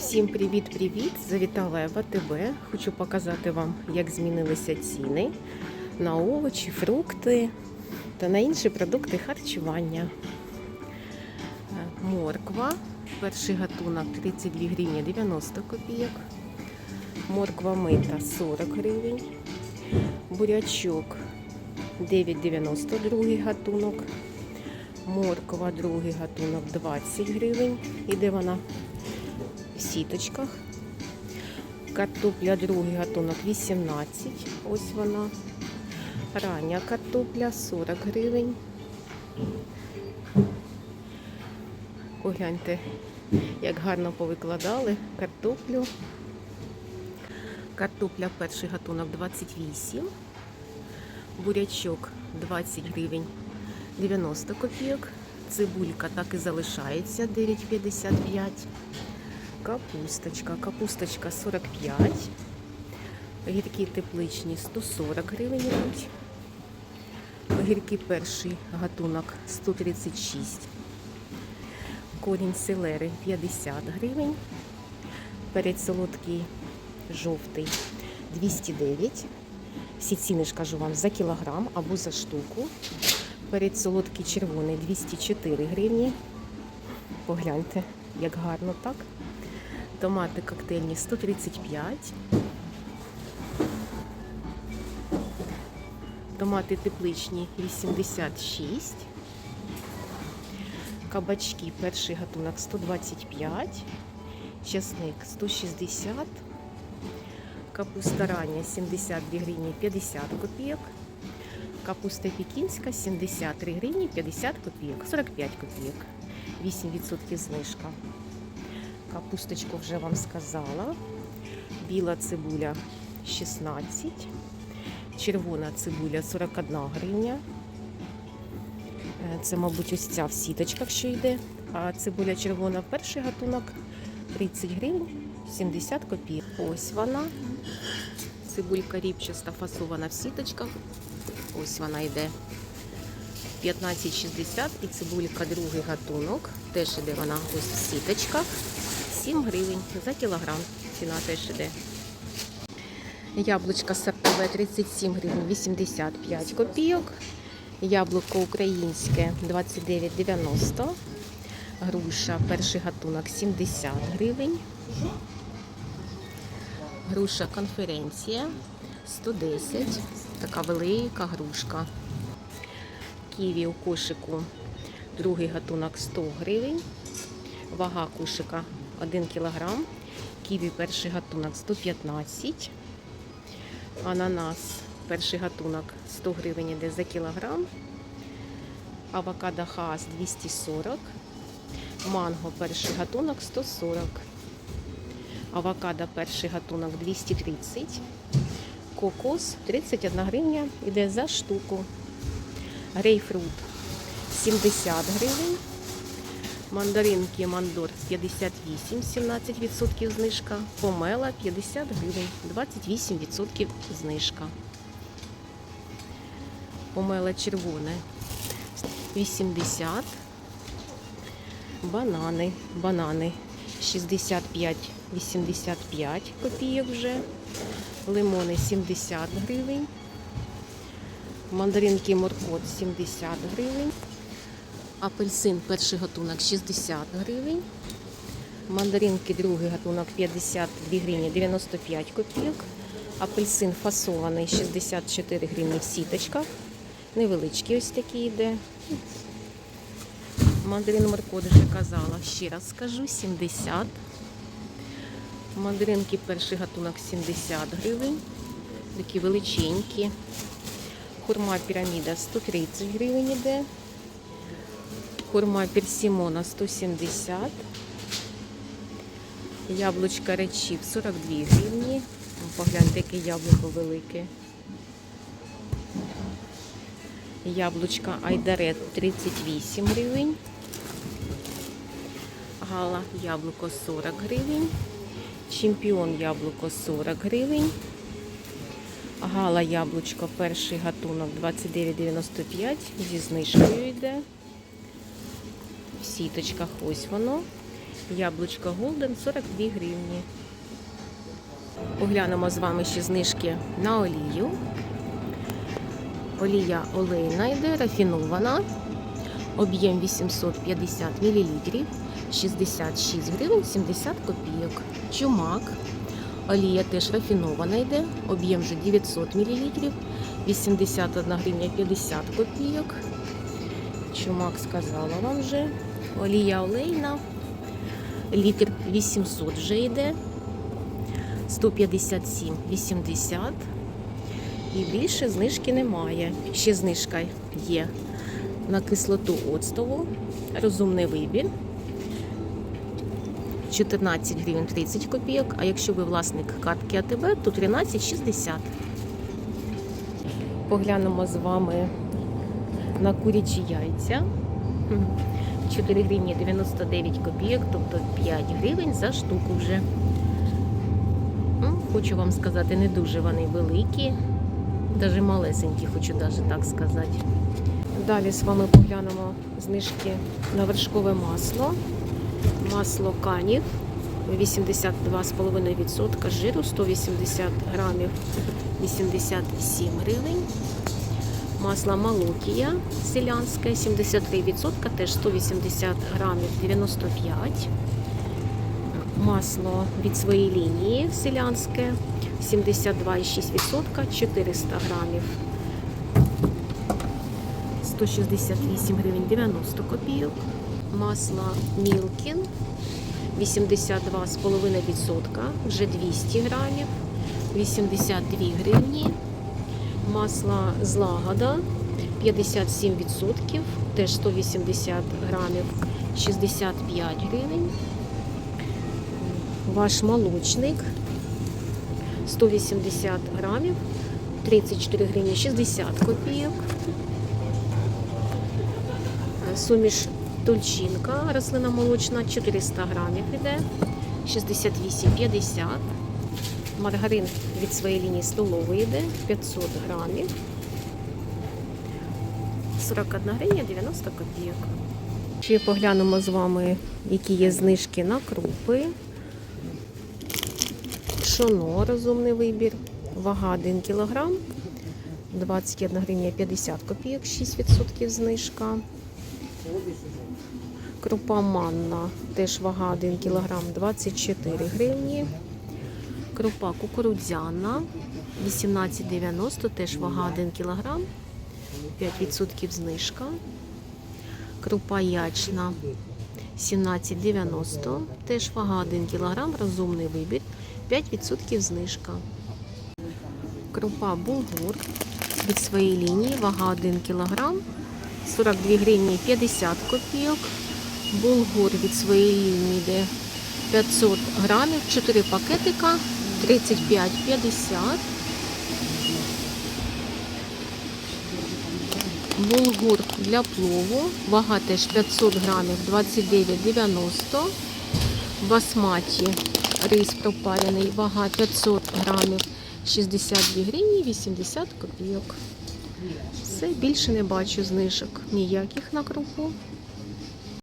Всім привіт-привіт! Завітала я в АТБ. Хочу показати вам, як змінилися ціни на овочі, фрукти та на інші продукти харчування. Морква. Перший гатунок 32 гривні 90 копійок. Морква мита 40 гривень. Бурячок 9,90 другий гатунок. Морква другий гатунок 20 гривень. Іде вона в сіточках. Картопля другий гатунок 18. Ось вона. Рання картопля 40 гривень. Погляньте, як гарно повикладали картоплю. Картопля перший гатунок 28. Бурячок 20 гривень 90 копійок. Цибулька так і залишається 9,55. Капусточка. Капусточка 45. Огірки тепличні 140 гривень йдуть. Огірки перший гатунок 136. Корінь селери 50 гривень. Перець солодкий жовтий 209. Всі ціни ж кажу вам за кілограм або за штуку. Перець солодкий червоний 204 гривні. Погляньте, як гарно так. Томати коктейльні 135. Томати тепличні 86. Кабачки перший гатунок 125. Часник 160. Капуста рання 72 гривні 50 копійок. Капуста пекінська 73 гривні 50 копійок, 45 копійок. 8% знижка. Капусточку вже вам сказала. Біла цибуля 16. Червона цибуля 41 гривня. Е, Це, мабуть, ось ця в сіточках, що йде. А цибуля червона перший гатунок 30 гривень 70 копійок. Ось вона. Цибулька ріпчаста фасована в сіточках. Ось вона йде 15,60 і цибулька другий гатунок. Теж іде вона ось в сіточках. 7 гривень за кілограм. Ціна теж іде. Яблучка сортове 37 гривень 85 копійок. Яблуко українське 29,90. Груша перший гатунок 70 гривень. Груша конференція 110. Така велика грушка. Ківі у кошику другий гатунок 100 гривень. Вага кошика 1 кг. Ківі перший гатунок 115. Ананас перший гатунок 100 гривень іде за кілограм. Авокадо хаас 240. Манго перший гатунок 140. Авокадо перший гатунок 230. Кокос 31 гривня іде за штуку. Грейпфрут 70 гривень. Мандаринки Мандор 58, 17% знижка. Помела 50 гривень, 28% знижка. Помела червоне 80. Банани. Банани 65-85 копійок вже. Лимони 70 гривень. Мандаринки моркот 70 гривень. Апельсин перший гатунок 60 гривень. Мандаринки другий гатунок 52 гривні 95 копійок. Апельсин фасований 64 гривні в сіточках. Невеличкий ось такий йде. Мандарин моркот вже казала. Ще раз скажу 70. Мандаринки перший гатунок 70 гривень. Такі величенькі. Хурма піраміда 130 гривень іде. Хурма персимона 170. Яблучка речів 42 гривні. Погляньте, яке яблуко велике. Яблучка Айдарет 38 гривень. Гала яблуко 40 гривень. Чемпіон яблуко 40 гривень. Гала яблучко перший гатунок 29,95 зі знижкою йде. В сіточках ось воно. Яблучко Голден 42 гривні. Поглянемо з вами ще знижки на олію. Олія олейна йде, рафінована. Об'єм 850 мл, 66 гривень 70 копійок. Чумак. Олія теж рафінована йде, об'єм вже 900 мл, 81 гривня 50 копійок. Чумак сказала вам вже. Олія олейна. Літр 800 вже йде. 157,80. І більше знижки немає. Ще знижка є на кислоту оцтову. Розумний вибір. 14 гривень 30 копійок. А якщо ви власник картки АТБ, то 13,60. Поглянемо з вами на курячі яйця. 4 гривні 99 копійок, тобто 5 гривень за штуку вже. Ну, Хочу вам сказати, не дуже вони великі, навіть малесенькі, хочу навіть так сказати. Далі з вами поглянемо знижки на вершкове масло. Масло канів 82,5% жиру, 180 грамів 87 гривень. Масло Малокія селянське 73%, теж 180 грамів 95. Масло від своєї лінії селянське 72,6%, 400 грамів 168 гривень 90 копійок. Масло Мілкін 82,5%, вже 200 грамів, 82 гривні. Масло злагода 57%, теж 180 грамів, 65 гривень. Ваш молочник 180 грамів, 34 гривні 60 копійок. Суміш тульчинка, рослина молочна, 400 грамів іде, 68,50. Маргарин від своєї лінії столової йде 500 грамів. 41 гривня 90 копійок. Ще поглянемо з вами, які є знижки на крупи. Пшоно, розумний вибір. Вага 1 кг. 21 гривня 50 копійок, 6% знижка. Крупа манна, теж вага 1 кг, 24 гривні. Крупа кукурудзяна 18,90, теж вага 1 кг, 5% знижка. Крупа ячна 17,90, теж вага 1 кг, розумний вибір, 5% знижка. Крупа булгур від своєї лінії, вага 1 кг, 42 гривні 50 копійок. Булгур від своєї лінії йде 500 грамів, 4 пакетика, 35,50. Булгур для плову, вага теж 500 грамів, 29,90. Басматі рис пропарений, вага 500 грамів, 62 гривні, 80 копійок. Все, більше не бачу знижок ніяких на крупу.